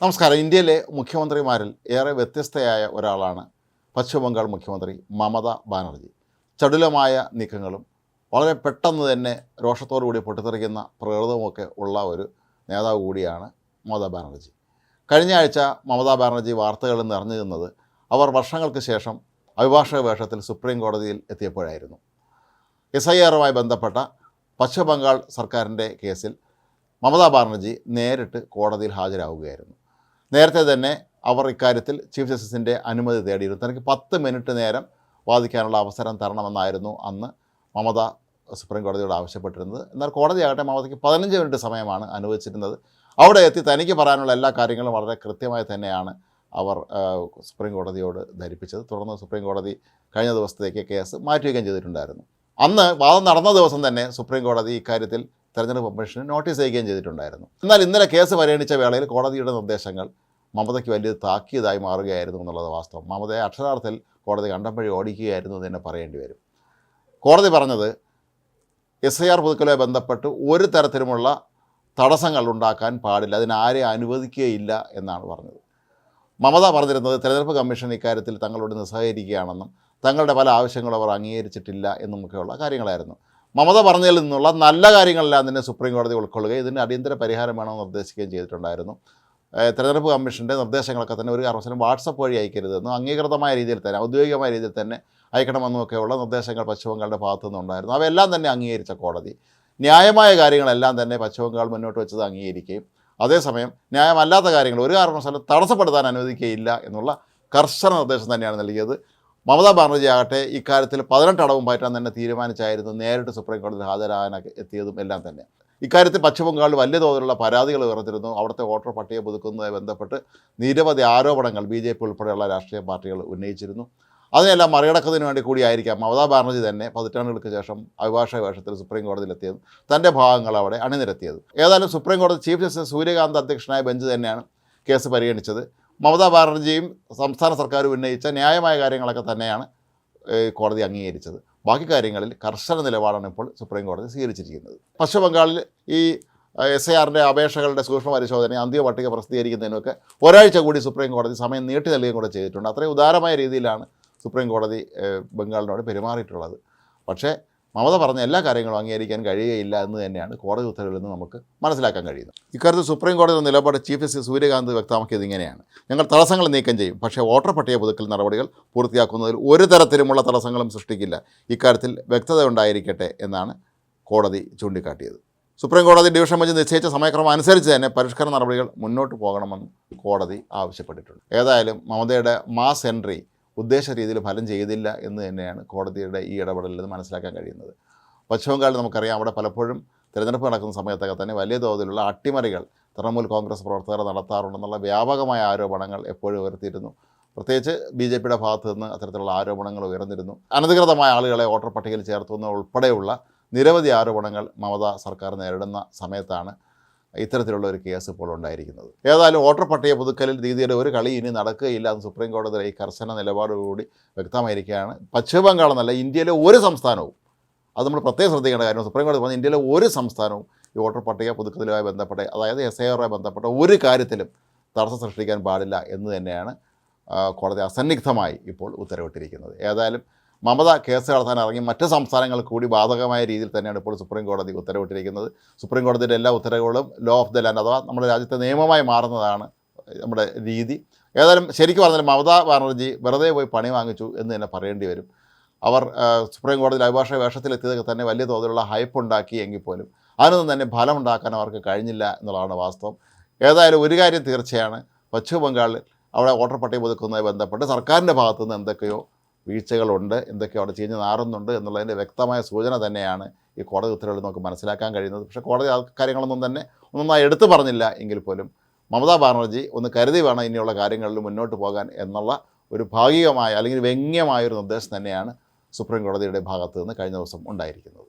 നമസ്കാരം. ഇന്ത്യയിലെ മുഖ്യമന്ത്രിമാരിൽ ഏറെ വ്യത്യസ്തയായ ഒരാളാണ് പശ്ചിമ ബംഗാൾ മുഖ്യമന്ത്രി മമത ബാനർജി. ചടുലമായ നീക്കങ്ങളും വളരെ പെട്ടെന്ന് തന്നെ രോഷത്തോടുകൂടി പൊട്ടിത്തെറിക്കുന്ന പ്രകൃതമൊക്കെ ഉള്ള ഒരു നേതാവ് കൂടിയാണ് മമതാ ബാനർജി. കഴിഞ്ഞ ആഴ്ച മമതാ ബാനർജി വാർത്തകളിൽ നിറഞ്ഞു നിന്നത് അവർ വർഷങ്ങൾക്ക് ശേഷം അഭിഭാഷക വേഷത്തിൽ സുപ്രീം കോടതിയിൽ എത്തിയപ്പോഴായിരുന്നു. എസ് ഐ ആറുമായി ബന്ധപ്പെട്ട പശ്ചിമ ബംഗാൾ സർക്കാരിന്റെ കേസിൽ മമതാ ബാനർജി നേരിട്ട് കോടതിയിൽ ഹാജരാവുകയായിരുന്നു. നേരത്തെ തന്നെ അവർ ഇക്കാര്യത്തിൽ ചീഫ് ജസ്റ്റിസിന്റെ അനുമതി തേടിയിരുന്നു. തനിക്ക് പത്ത് മിനിറ്റ് നേരം വാദിക്കാനുള്ള അവസരം തരണമെന്നായിരുന്നു അന്ന് മമത സുപ്രീം കോടതിയോട് ആവശ്യപ്പെട്ടിരുന്നത്. എന്നാൽ കോടതിയാകട്ടെ മമതയ്ക്ക് പതിനഞ്ച് മിനിറ്റ് സമയമാണ് അനുവദിച്ചിരുന്നത്. അവിടെ എത്തി തനിക്ക് പറയാനുള്ള എല്ലാ കാര്യങ്ങളും വളരെ കൃത്യമായി തന്നെയാണ് അവർ സുപ്രീം കോടതിയോട് ധരിപ്പിച്ചത്. തുടർന്ന് സുപ്രീം കോടതി കഴിഞ്ഞ ദിവസത്തേക്ക് കേസ് മാറ്റുകയും ചെയ്തിട്ടുണ്ടായിരുന്നു. അന്ന് വാദം നടന്ന ദിവസം തന്നെ സുപ്രീം കോടതി ഇക്കാര്യത്തിൽ തെരഞ്ഞെടുപ്പ് കമ്മീഷന് നോട്ടീസ് അയക്കുകയും ചെയ്തിട്ടുണ്ടായിരുന്നു. എന്നാൽ ഇന്നലെ കേസ് പരിഗണിച്ച വേളയിൽ കോടതിയുടെ നിർദ്ദേശങ്ങൾ മമതയ്ക്ക് വലിയ താക്കിയതായി മാറുകയായിരുന്നു എന്നുള്ളത് വാസ്തവം. മമതയെ അക്ഷരാർത്ഥത്തിൽ കോടതി കണ്ടമ്പഴി ഓടിക്കുകയായിരുന്നു എന്ന് തന്നെ പറയേണ്ടി വരും. കോടതി പറഞ്ഞത് എസ് ഐ ആർ പുതുക്കലുമായി ബന്ധപ്പെട്ട് ഒരു തരത്തിലുമുള്ള തടസ്സങ്ങൾ ഉണ്ടാക്കാൻ പാടില്ല അതിനാരെ അനുവദിക്കുകയില്ല എന്നാണ് പറഞ്ഞത്. മമത പറഞ്ഞിരുന്നത് തെരഞ്ഞെടുപ്പ് കമ്മീഷൻ ഇക്കാര്യത്തിൽ തങ്ങളോട് നിസ്സഹകരിക്കുകയാണെന്നും തങ്ങളുടെ പല ആവശ്യങ്ങളും അവർ അംഗീകരിച്ചിട്ടില്ല എന്നുമൊക്കെയുള്ള കാര്യങ്ങളായിരുന്നു. മമത പറഞ്ഞതിൽ നിന്നുള്ള നല്ല കാര്യങ്ങളെല്ലാം തന്നെ സുപ്രീം കോടതി ഉൾക്കൊള്ളുകയും ഇതിന് അടിയന്തര പരിഹാരം വേണമെന്ന് നിർദ്ദേശിക്കുകയും ചെയ്തിട്ടുണ്ടായിരുന്നു. തെരഞ്ഞെടുപ്പ് കമ്മീഷന്റെ നിർദ്ദേശങ്ങളൊക്കെ തന്നെ ഒരു കാരണവശാലും വാട്സപ്പ് വഴി അയക്കരുതെന്നും അംഗീകൃതമായ രീതിയിൽ തന്നെ ഔദ്യോഗികമായ രീതിയിൽ തന്നെ അയക്കണമെന്നുമൊക്കെയുള്ള നിർദ്ദേശങ്ങൾ പശ്ചിമബംഗാളിന്റെ ഭാഗത്തു നിന്നുണ്ടായിരുന്നു. അവയെല്ലാം തന്നെ അംഗീകരിച്ച കോടതി. ന്യായമായ കാര്യങ്ങളെല്ലാം തന്നെ പശ്ചിമബംഗാൾ മുന്നോട്ട് വെച്ചത് അംഗീകരിക്കുകയും അതേസമയം ന്യായമല്ലാത്ത കാര്യങ്ങൾ ഒരു കാരണവശാലും തടസ്സപ്പെടുത്താൻ അനുവദിക്കുകയില്ല എന്നുള്ള കർശന നിർദ്ദേശം തന്നെയാണ് നൽകിയത്. മമതാ ബാനർജി ആകട്ടെ ഇക്കാര്യത്തിൽ പതിനെട്ട് അടവും പറ്റാൻ തന്നെ തീരുമാനിച്ചായിരുന്നു നേരിട്ട് സുപ്രീം കോടതിയിൽ ഹാജരാകാനൊക്കെ എത്തിയതും എല്ലാം തന്നെ. ഇക്കാര്യത്തിൽ പശ്ചിമബംഗാളിൽ വലിയ തോതിലുള്ള പരാതികൾ ഉയർന്നിരുന്നു. അവിടുത്തെ വോട്ടർ പട്ടിക പുതുക്കുന്നതുമായി ബന്ധപ്പെട്ട് നിരവധി ആരോപണങ്ങൾ ബി ജെ പി ഉൾപ്പെടെയുള്ള രാഷ്ട്രീയ പാർട്ടികൾ ഉന്നയിച്ചിരുന്നു. അതിനെല്ലാം മറികടക്കുന്നതിന് വേണ്ടി കൂടിയായിരിക്കാം മമതാ ബാനർജി തന്നെ പതിറ്റാണ്ടുകൾക്ക് ശേഷം അഭിഭാഷക വേഷത്തിൽ സുപ്രീം എത്തിയത്. തന്റെ ഭാഗങ്ങൾ അവിടെ അണിനിരത്തിയത്. ഏതായാലും സുപ്രീം കോടതി ചീഫ് ജസ്റ്റിസ് സൂര്യകാന്ത് അധ്യക്ഷനായ ബെഞ്ച് തന്നെയാണ് കേസ് പരിഗണിച്ചത്. മമതാ ബാനർജിയും സംസ്ഥാന സർക്കാരും ഉന്നയിച്ച ന്യായമായ കാര്യങ്ങളൊക്കെ തന്നെയാണ് കോടതി അംഗീകരിച്ചത്. ബാക്കി കാര്യങ്ങളിൽ കർശന നിലപാടാണ് ഇപ്പോൾ സുപ്രീം കോടതി സ്വീകരിച്ചിരിക്കുന്നത്. പശ്ചിമ ബംഗാളിൽ ഈ എസ് ഐ ആറിന്റെ അപേക്ഷകളുടെ സൂക്ഷ്മ പരിശോധന അന്തിമ പട്ടിക പ്രസിദ്ധീകരിക്കുന്നതിനൊക്കെ ഒരാഴ്ച കൂടി സുപ്രീം കോടതി സമയം നീട്ടി നൽകുകയും കൂടെ ചെയ്തിട്ടുണ്ട്. അത്രയും ഉദാരമായ രീതിയിലാണ് സുപ്രീം കോടതി ബംഗാളിനോട് പെരുമാറിയിട്ടുള്ളത്. പക്ഷേ മമത പറഞ്ഞ എല്ലാ കാര്യങ്ങളും അംഗീകരിക്കാൻ കഴിയുകയില്ല എന്ന് തന്നെയാണ് കോടതി ഉത്തരവിൽ നിന്ന് നമുക്ക് മനസ്സിലാക്കാൻ കഴിയുന്നത്. ഇക്കാര്യത്തിൽ സുപ്രീം കോടതിയുടെ നിലപാട് ചീഫ് ജസ്റ്റിസ് സൂര്യകാന്ത് വ്യക്തമാക്കിയത് ഇങ്ങനെയാണ്. ഞങ്ങൾ തടസ്സങ്ങൾ നീക്കം ചെയ്യും പക്ഷേ വോട്ടർ പട്ടിക പുതുക്കൽ നടപടികൾ പൂർത്തിയാക്കുന്നതിൽ ഒരു തരത്തിലുമുള്ള തടസ്സങ്ങളും സൃഷ്ടിക്കില്ല. ഇക്കാര്യത്തിൽ വ്യക്തത ഉണ്ടായിരിക്കട്ടെ എന്നാണ് കോടതി ചൂണ്ടിക്കാട്ടിയത്. സുപ്രീം കോടതി ഡിവിഷൻ ബെഞ്ച് നിശ്ചയിച്ച സമയക്രമം അനുസരിച്ച് തന്നെ പരിഷ്കരണ നടപടികൾ മുന്നോട്ട് പോകണമെന്ന് കോടതി ആവശ്യപ്പെട്ടിട്ടുണ്ട്. ഏതായാലും മമതയുടെ മാസ് എൻട്രി ഉദ്ദേശ രീതിയിൽ ഫലം ചെയ്തില്ല എന്ന് തന്നെയാണ് കോടതിയുടെ ഈ ഇടപെടലിൽ നിന്ന് മനസ്സിലാക്കാൻ കഴിയുന്നത്. പശ്ചിമ ബംഗാളിൽ നമുക്കറിയാം അവിടെ പലപ്പോഴും തിരഞ്ഞെടുപ്പ് നടക്കുന്ന സമയത്തൊക്കെ തന്നെ വലിയ തോതിലുള്ള അട്ടിമറികൾ തൃണമൂൽ കോൺഗ്രസ് പ്രവർത്തകർ നടത്താറുണ്ടെന്നുള്ള വ്യാപകമായ ആരോപണങ്ങൾ എപ്പോഴും ഉയർത്തിയിരുന്നു. പ്രത്യേകിച്ച് ബി ജെ പിയുടെ ഭാഗത്തു നിന്ന് അത്തരത്തിലുള്ള ആരോപണങ്ങൾ ഉയർന്നിരുന്നു. അനധികൃതമായ ആളുകളെ വോട്ടർ പട്ടികയിൽ ചേർത്തുന്ന ഉൾപ്പെടെയുള്ള നിരവധി ആരോപണങ്ങൾ മമതാ സർക്കാർ നേരിടുന്ന സമയത്താണ് ഇത്തരത്തിലുള്ള ഒരു കേസ് ഇപ്പോൾ ഉണ്ടായിരിക്കുന്നത്. ഏതായാലും വോട്ടർ പട്ടിക പുതുക്കലിൽ രീതിയുടെ ഒരു കളി ഇനി നടക്കുകയില്ല എന്ന് സുപ്രീം കോടതിയുടെ ഈ കർശന നിലപാടോടുകൂടി വ്യക്തമായിരിക്കുകയാണ്. പശ്ചിമ എന്നല്ല ഇന്ത്യയിലെ ഒരു സംസ്ഥാനവും. അത് നമ്മൾ പ്രത്യേകം ശ്രദ്ധിക്കേണ്ട കാര്യം സുപ്രീം കോടതി പറഞ്ഞ ഇന്ത്യയിലെ ഒരു സംസ്ഥാനവും ഈ വോട്ടർ പട്ടിക പുതുക്കലുമായി ബന്ധപ്പെട്ട അതായത് എസ് ഐ ആറുമായി ബന്ധപ്പെട്ട ഒരു കാര്യത്തിലും തടസ്സം സൃഷ്ടിക്കാൻ പാടില്ല എന്ന് തന്നെയാണ് കോടതി അസന്നിഗ്ധമായി ഇപ്പോൾ ഉത്തരവിട്ടിരിക്കുന്നത്. ഏതായാലും മമത കേസ് നടത്താൻ ഇറങ്ങി മറ്റ് സംസ്ഥാനങ്ങൾ കൂടി ബാധകമായ രീതിയിൽ തന്നെയാണ് ഇപ്പോൾ സുപ്രീം കോടതി ഉത്തരവിട്ടിരിക്കുന്നത്. സുപ്രീം കോടതിയുടെ എല്ലാ ഉത്തരവുകളും ലോ ഓഫ് ദ ലാൻഡ് അഥവാ നമ്മുടെ രാജ്യത്തെ നിയമമായി മാറുന്നതാണ് നമ്മുടെ രീതി. ഏതായാലും ശരിക്കും പറഞ്ഞാൽ മമതാ ബാനർജി വെറുതെ പോയി പണി വാങ്ങിച്ചു എന്ന് തന്നെ പറയേണ്ടി വരും. അവർ സുപ്രീം കോടതിയിൽ അഭിഭാഷക വേഷത്തിലെത്തിയതൊക്കെ തന്നെ വലിയ തോതിലുള്ള ഹൈപ്പ് ഉണ്ടാക്കി എങ്കിൽ പോലും അതിനൊന്നും തന്നെ ഫലം ഉണ്ടാക്കാൻ അവർക്ക് കഴിഞ്ഞില്ല എന്നുള്ളതാണ് വാസ്തവം. ഏതായാലും ഒരു കാര്യം തീർച്ചയാണ്. പശ്ചിമ ബംഗാളിൽ അവിടെ വോട്ടർ പട്ടിക പുതുക്കുന്നതുമായി ബന്ധപ്പെട്ട് സർക്കാരിന്റെ ഭാഗത്തുനിന്ന് എന്തൊക്കെയോ വീഴ്ചകളുണ്ട് എന്തൊക്കെ അവിടെ ചീഞ്ഞ് നാറുന്നുണ്ട് എന്നുള്ളതിന്റെ വ്യക്തമായ സൂചന തന്നെയാണ് ഈ കോടതി ഉത്തരവിൽ നമുക്ക് മനസ്സിലാക്കാൻ കഴിയുന്നത്. പക്ഷേ കോടതി കാര്യങ്ങളൊന്നും തന്നെ ഒന്നൊന്നായി എടുത്തു പറഞ്ഞില്ല എങ്കിൽ പോലും മമതാ ബാനർജി ഒന്ന് കരുതി വേണം ഇനിയുള്ള കാര്യങ്ങളിൽ മുന്നോട്ട് പോകാൻ എന്നുള്ള ഒരു ഭാഗികമായ അല്ലെങ്കിൽ വ്യംഗ്യമായ ഒരു നിർദ്ദേശം തന്നെയാണ് സുപ്രീം കോടതിയുടെ ഭാഗത്ത് നിന്ന് കഴിഞ്ഞ ദിവസം ഉണ്ടായിരിക്കുന്നത്.